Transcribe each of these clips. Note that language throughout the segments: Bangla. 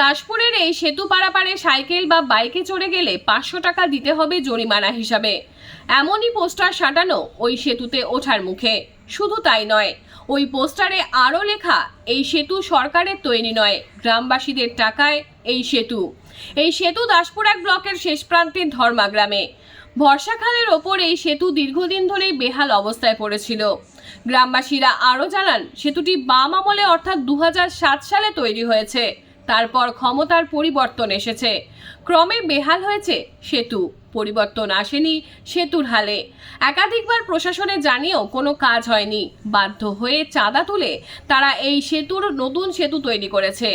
দাসপুরের এই সেতু পারাপারে সাইকেল বা বাইকে চড়ে গেলে পাঁচশো টাকা দিতে হবে জরিমানা হিসাবে। এমনই পোস্টার সাঁটানো ওই সেতুতে ওঠার মুখে। শুধু তাই নয়, ওই পোস্টারে আরও লেখা, এই সেতু সরকারের তৈরি নয়, গ্রামবাসীদের টাকায় এই সেতু। এই সেতু দাসপুর এক ব্লকের শেষ প্রান্তের ধর্মা গ্রামে। বর্ষাখালের ওপর এই সেতু দীর্ঘদিন ধরেই বেহাল অবস্থায় পড়েছিল। গ্রামবাসীরা আরও জানান, সেতুটি বাম আমলে অর্থাৎ দু হাজার সাত সালে তৈরি হয়েছে। তারপর ক্ষমতার পরিবর্তন এসেছে। ক্রমে বেহাল হয়েছে সেতু। পরিবর্তন আসেনি সেতুর হালে। একাধিকবার প্রশাসনে জানিয়েও কোনো কাজ হয়নি। বাধ্য হয়ে চাঁদা তুলে তারা এই সেতুর নতুন সেতু তৈরি করেছে।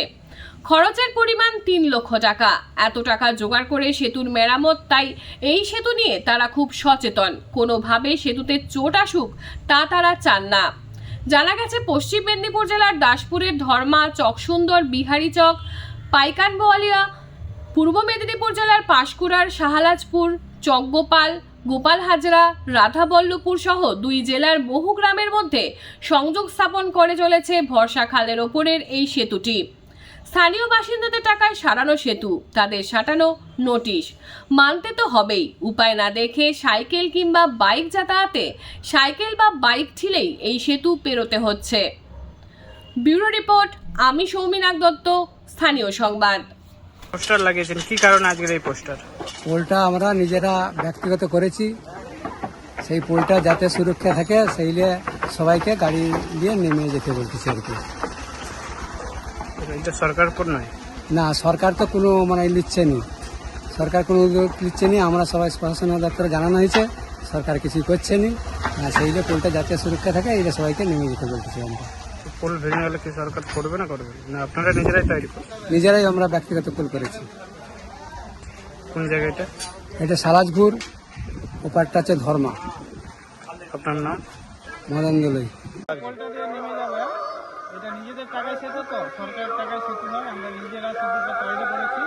খরচের পরিমাণ তিন লক্ষ টাকা। এত টাকা জোগাড় করে সেতুর মেরামত, তাই এই সেতু নিয়ে তারা খুব সচেতন। কোনোভাবে সেতুতে চোট আসুক, তা তারা চান না। জানা গেছে, পশ্চিম মেদিনীপুর জেলার দাসপুরের ধর্মা, চকসুন্দর বিহারীচক পাইকান বোয়ালিয়া, পূর্ব মেদিনীপুর জেলার পাঁশকুড়ার শাহালাজপুর, চকগোপাল, গোপাল হাজরা, রাধাবল্লভপুর সহ দুই জেলার বহু গ্রামের মধ্যে সংযোগ স্থাপন করে চলেছে ভরসা খালের ওপরের এই সেতুটি। স্থানীয় বাসিন্দাদের টাকায় সারানো সেতু তাদের সাটানো নোটিশ। মানতে তো হবেই। উপায় না দেখে সাইকেল কিংবা বাইক যাতায়াতে সাইকেল বা বাইক ঠিলেই এই সেতু পেরোতে হচ্ছে। ব্যুরো রিপোর্ট আমি সৌমিনাক দত্ত স্থানীয় সংবাদ। পোস্টার লাগিয়েছেন। কি কারণে আজকের এই পোস্টার? পোলটা আমরা নিজেরা ব্যক্তিগত করেছি। সেই পোলটা যাতে সুরক্ষা থাকে সেইলে সবাইকে গাড়ি দিয়ে নেমে যেতে বলতেছি আর কি। এটা সরকার নয়। না সরকার তো কোনো মানে নিচ্ছে নি। সরকার কোনো উদ্যোগ নিচ্ছে নি আমরা সবাই প্রশাসন দপ্তরে জানানো হয়েছে সরকার কিছুই করছে নি। সেই যে পোলটা যাতে সুরক্ষা থাকে এইটা সবাইকে নেমে যেতে বলতেছি আমরা। পোল ভেঙে গেলে কি সরকার করবে না করবে? না আপনারা নিজেরাই তৈরি নিজেরাই আমরা ব্যক্তিগত পোল করেছি। কোন জায়গাটা এটা? সালাজপুর ওপারটা হচ্ছে ধর্মা। আপনার নাম? মদন দলই এটা নিজেদের টাকায় সেতু তো সরকারের টাকায় সেতু নয় আমরা নিজেরা সেতুটা তৈরি করেছি।